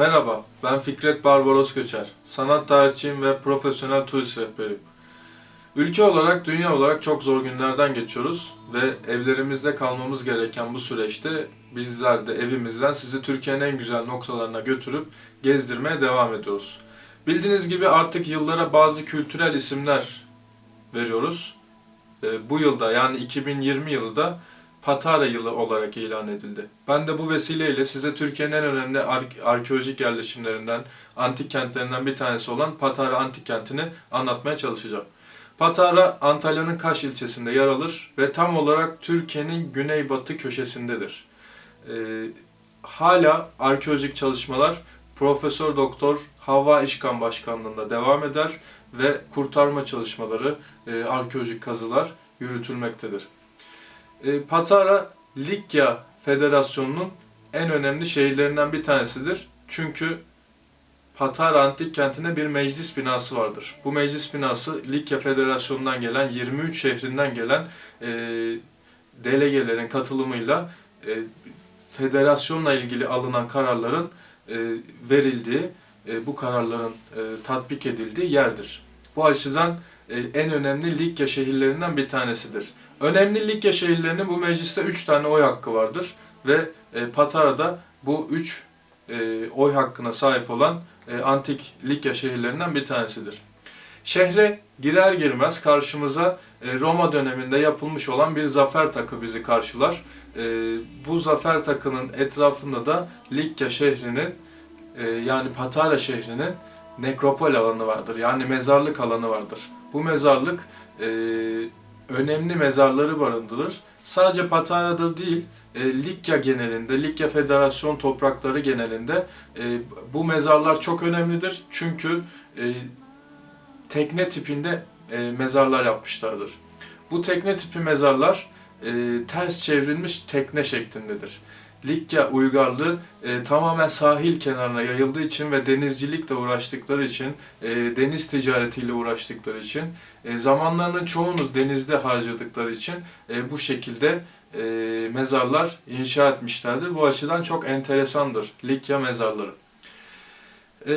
Merhaba, ben Fikret Barbaros Göçer. Sanat tarihçiyim ve profesyonel turist rehberiyim. Ülke olarak, dünya olarak çok zor günlerden geçiyoruz ve evlerimizde kalmamız gereken bu süreçte bizler de evimizden sizi Türkiye'nin en güzel noktalarına götürüp gezdirmeye devam ediyoruz. Bildiğiniz gibi artık yıllara bazı kültürel isimler veriyoruz. Ee, Bu yılda yani 2020 yılı da Patara yılı olarak ilan edildi. Ben de bu vesileyle size Türkiye'nin en önemli ar- arkeolojik yerleşimlerinden, antik kentlerinden bir tanesi olan Patara Antik Kenti'ni anlatmaya çalışacağım. Patara, Antalya'nın Kaş ilçesinde yer alır ve tam olarak Türkiye'nin güneybatı köşesindedir. Ee, hala arkeolojik çalışmalar Profesör Doktor Havva İşkan Başkanlığında devam eder ve kurtarma çalışmaları, e, arkeolojik kazılar yürütülmektedir. E, Patara Likya Federasyonu'nun en önemli şehirlerinden bir tanesidir. Çünkü Patara Antik Kenti'nde bir meclis binası vardır. Bu meclis binası Likya Federasyonu'ndan gelen 23 şehrinden gelen e, delegelerin katılımıyla e, federasyonla ilgili alınan kararların e, verildiği, e, bu kararların e, tatbik edildiği yerdir. Bu açıdan e, en önemli Likya şehirlerinden bir tanesidir. Önemli Likya şehirlerinin bu mecliste 3 tane oy hakkı vardır ve e, Patara'da bu 3 e, oy hakkına sahip olan e, antik Likya şehirlerinden bir tanesidir. Şehre girer girmez karşımıza e, Roma döneminde yapılmış olan bir zafer takı bizi karşılar. E, bu zafer takının etrafında da Likya şehrinin e, yani Patara şehrinin nekropol alanı vardır. Yani mezarlık alanı vardır. Bu mezarlık e, önemli mezarları barındırır. Sadece Patara'da değil, e, Likya genelinde, Likya Federasyon toprakları genelinde e, bu mezarlar çok önemlidir. Çünkü e, tekne tipinde e, mezarlar yapmışlardır. Bu tekne tipi mezarlar e, ters çevrilmiş tekne şeklindedir. Likya uygarlığı e, tamamen sahil kenarına yayıldığı için ve denizcilikle uğraştıkları için, e, deniz ticaretiyle uğraştıkları için, e, zamanlarının çoğunu denizde harcadıkları için e, bu şekilde e, mezarlar inşa etmişlerdir. Bu açıdan çok enteresandır Likya mezarları. E,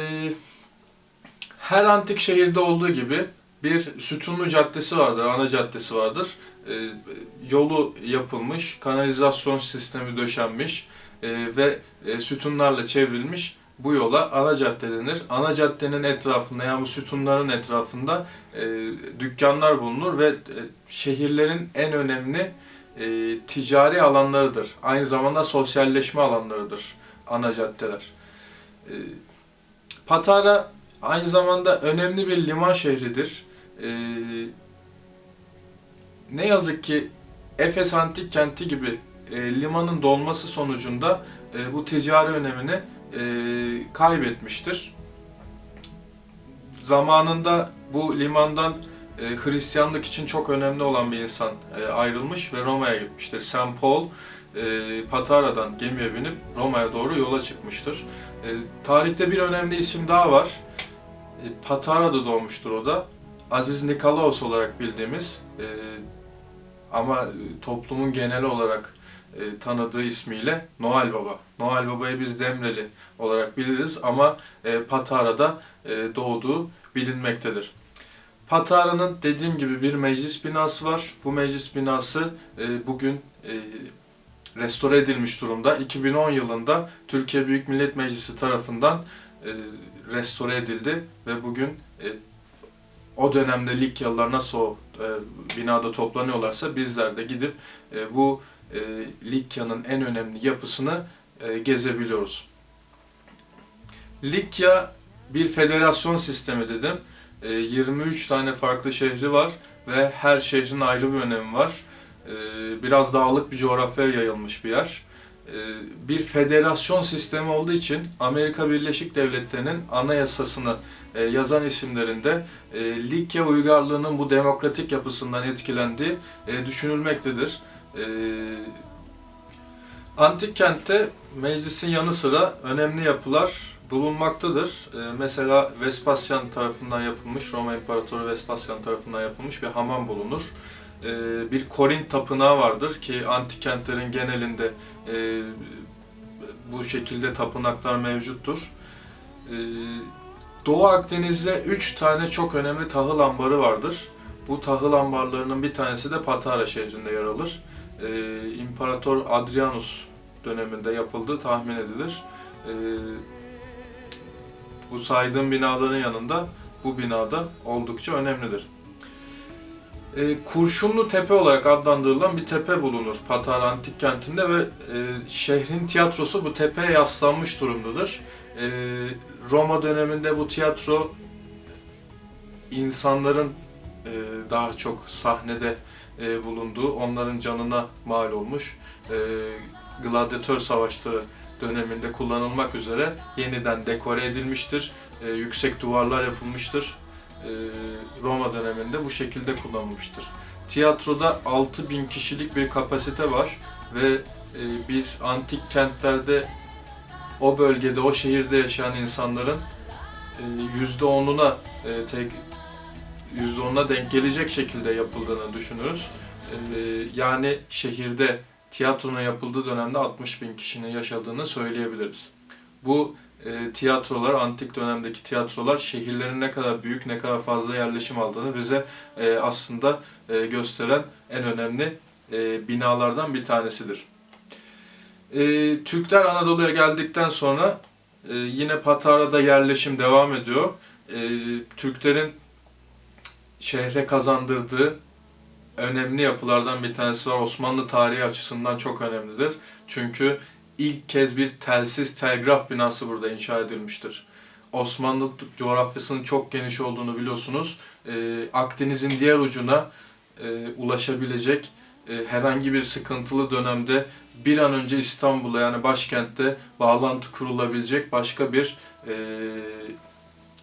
her antik şehirde olduğu gibi bir sütunlu caddesi vardır, ana caddesi vardır. E, yolu yapılmış, kanalizasyon sistemi döşenmiş e, ve e, sütunlarla çevrilmiş bu yola ana cadde denir. Ana caddenin etrafında yani bu sütunların etrafında e, dükkanlar bulunur ve e, şehirlerin en önemli e, ticari alanlarıdır. Aynı zamanda sosyalleşme alanlarıdır ana caddeler. E, Patara aynı zamanda önemli bir liman şehridir. E, ne yazık ki Efes Antik Kenti gibi e, limanın dolması sonucunda e, bu ticari önemini e, kaybetmiştir. Zamanında bu limandan e, Hristiyanlık için çok önemli olan bir insan e, ayrılmış ve Roma'ya gitmiştir. St. Paul e, Patara'dan gemiye binip Roma'ya doğru yola çıkmıştır. E, tarihte bir önemli isim daha var. E, Patara'da doğmuştur o da. Aziz Nikolaos olarak bildiğimiz e, ama toplumun genel olarak e, tanıdığı ismiyle Noel Baba. Noel Baba'yı biz Demreli olarak biliriz ama e, Patara'da e, doğduğu bilinmektedir. Patara'nın dediğim gibi bir meclis binası var. Bu meclis binası e, bugün e, restore edilmiş durumda. 2010 yılında Türkiye Büyük Millet Meclisi tarafından e, restore edildi ve bugün e, o dönemde Likyalılar nasıl o e, binada toplanıyorlarsa bizler de gidip e, bu e, Likya'nın en önemli yapısını e, gezebiliyoruz. Likya bir federasyon sistemi dedim. E, 23 tane farklı şehri var ve her şehrin ayrı bir önemi var. E, biraz dağlık bir coğrafyaya yayılmış bir yer. E, bir federasyon sistemi olduğu için Amerika Birleşik Devletleri'nin anayasasını e, yazan isimlerinde e, Likya uygarlığının bu demokratik yapısından etkilendiği düşünülmektedir. Antik kentte meclisin yanı sıra önemli yapılar bulunmaktadır. Mesela Vespasyan tarafından yapılmış, Roma İmparatoru Vespasyan tarafından yapılmış bir hamam bulunur. E, bir Korint tapınağı vardır ki antik kentlerin genelinde e, bu şekilde tapınaklar mevcuttur. Ee, Doğu Akdeniz'de 3 tane çok önemli tahıl ambarı vardır. Bu tahıl ambarlarının bir tanesi de Patara şehrinde yer alır. İmparator Adrianus döneminde yapıldığı tahmin edilir. Bu saydığım binaların yanında bu binada oldukça önemlidir. Ee, Kurşunlu Tepe olarak adlandırılan bir tepe bulunur Patara Antik Kenti'nde ve e, şehrin tiyatrosu bu tepeye yaslanmış durumdadır. E, Roma döneminde bu tiyatro insanların e, daha çok sahnede e, bulunduğu, onların canına mal olmuş e, gladyatör savaşları döneminde kullanılmak üzere yeniden dekore edilmiştir. E, yüksek duvarlar yapılmıştır. E, Roma döneminde bu şekilde kullanılmıştır. Tiyatroda 6000 kişilik bir kapasite var ve e, biz antik kentlerde o bölgede, o şehirde yaşayan insanların e, %10'una e, tek %10'una denk gelecek şekilde yapıldığını düşünürüz. Yani şehirde tiyatronun yapıldığı dönemde 60 bin kişinin yaşadığını söyleyebiliriz. Bu e, tiyatrolar, antik dönemdeki tiyatrolar şehirlerin ne kadar büyük, ne kadar fazla yerleşim aldığını bize e, aslında e, gösteren en önemli e, binalardan bir tanesidir. E, Türkler Anadolu'ya geldikten sonra e, yine Patara'da yerleşim devam ediyor. E, Türklerin şehre kazandırdığı önemli yapılardan bir tanesi var. Osmanlı tarihi açısından çok önemlidir. Çünkü ilk kez bir telsiz telgraf binası burada inşa edilmiştir. Osmanlı coğrafyasının çok geniş olduğunu biliyorsunuz. Ee, Akdeniz'in diğer ucuna e, ulaşabilecek e, herhangi bir sıkıntılı dönemde bir an önce İstanbul'a yani başkentte bağlantı kurulabilecek başka bir e,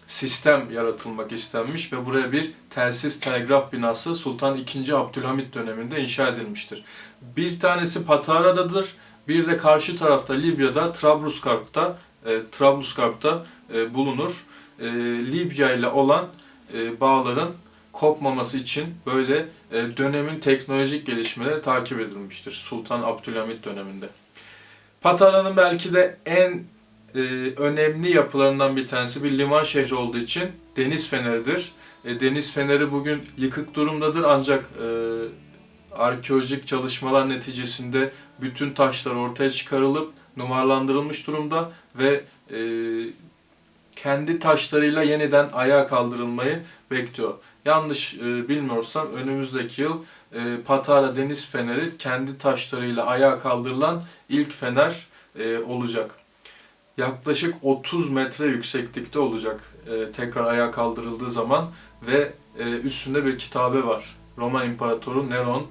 sistem yaratılmak istenmiş ve buraya bir telsiz telgraf binası Sultan II. Abdülhamit döneminde inşa edilmiştir. Bir tanesi Patara'dadır, bir de karşı tarafta Libya'da Trablusgarp'ta e, Trablusgarp'ta e, bulunur. E, Libya ile olan e, bağların kopmaması için böyle e, dönemin teknolojik gelişmeleri takip edilmiştir Sultan Abdülhamit döneminde. Patara'nın belki de en e, önemli yapılarından bir tanesi bir liman şehri olduğu için deniz feneridir. E, deniz feneri bugün yıkık durumdadır ancak e, arkeolojik çalışmalar neticesinde bütün taşlar ortaya çıkarılıp numaralandırılmış durumda ve e, kendi taşlarıyla yeniden ayağa kaldırılmayı bekliyor. Yanlış e, bilmiyorsam önümüzdeki yıl e, Patara Deniz Feneri kendi taşlarıyla ayağa kaldırılan ilk fener e, olacak. Yaklaşık 30 metre yükseklikte olacak e, tekrar ayağa kaldırıldığı zaman ve e, üstünde bir kitabe var. Roma İmparatoru Neron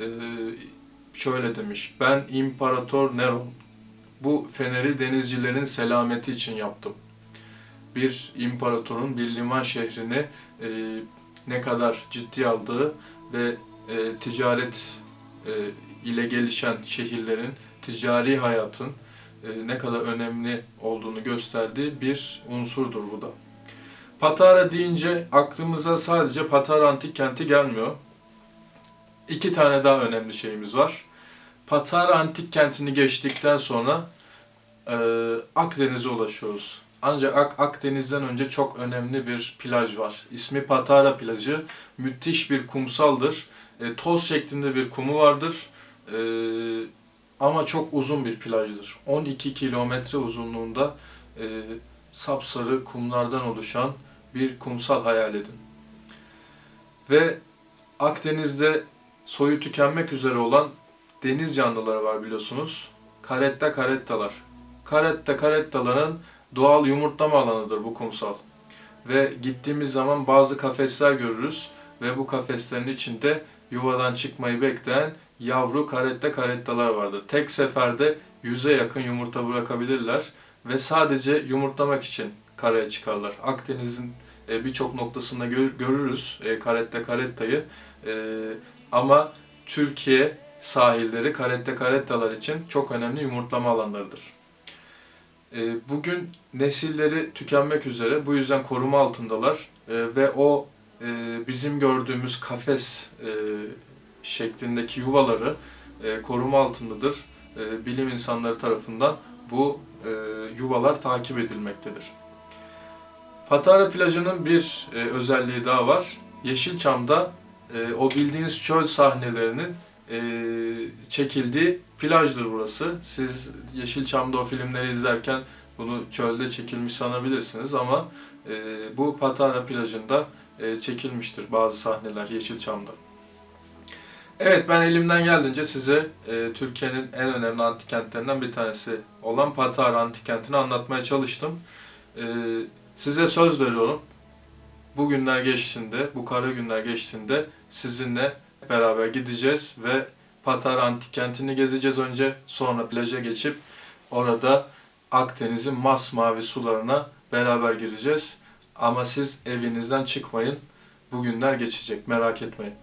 e, şöyle demiş. Ben İmparator Neron. Bu feneri denizcilerin selameti için yaptım. Bir imparatorun bir liman şehrini e, ne kadar ciddi aldığı ve e, ticaret e, ile gelişen şehirlerin, ticari hayatın e, ne kadar önemli olduğunu gösterdiği bir unsurdur bu da. Patara deyince aklımıza sadece Patara antik kenti gelmiyor. İki tane daha önemli şeyimiz var. Patara antik kentini geçtikten sonra e, Akdeniz'e ulaşıyoruz. Ancak Ak Akdeniz'den önce çok önemli bir plaj var. İsmi Patara plajı. Müthiş bir kumsaldır. E, toz şeklinde bir kumu vardır. E, ama çok uzun bir plajdır. 12 kilometre uzunluğunda e, sapsarı kumlardan oluşan bir kumsal hayal edin. Ve Akdeniz'de soyu tükenmek üzere olan deniz canlıları var biliyorsunuz. Karetta karettalar. Karetta karettaların doğal yumurtlama alanıdır bu kumsal. Ve gittiğimiz zaman bazı kafesler görürüz ve bu kafeslerin içinde yuvadan çıkmayı bekleyen yavru karetta karettalar vardır. Tek seferde yüze yakın yumurta bırakabilirler ve sadece yumurtlamak için karaya çıkarlar. Akdeniz'in e, birçok noktasında görürüz e, karetta karettayı e, ama Türkiye sahilleri karette karettalar için çok önemli yumurtlama alanlarıdır. Bugün nesilleri tükenmek üzere bu yüzden koruma altındalar ve o bizim gördüğümüz kafes şeklindeki yuvaları e, koruma altındadır. E, bilim insanları tarafından bu e, yuvalar takip edilmektedir. Patara plajının bir e, özelliği daha var. Yeşilçam'da e, o bildiğiniz çöl sahnelerinin e, çekildiği plajdır burası. Siz Yeşilçam'da o filmleri izlerken bunu çölde çekilmiş sanabilirsiniz ama e, bu Patara plajında e, çekilmiştir bazı sahneler Yeşilçam'da. Evet ben elimden geldiğince size e, Türkiye'nin en önemli antik kentlerinden bir tanesi olan Patara antik kentini anlatmaya çalıştım. E, size söz veriyorum. Bu günler geçtiğinde, bu kara günler geçtiğinde sizinle beraber gideceğiz ve Patara antik kentini gezeceğiz önce. Sonra plaja geçip orada Akdeniz'in masmavi sularına beraber gireceğiz. Ama siz evinizden çıkmayın. Bu günler geçecek merak etmeyin.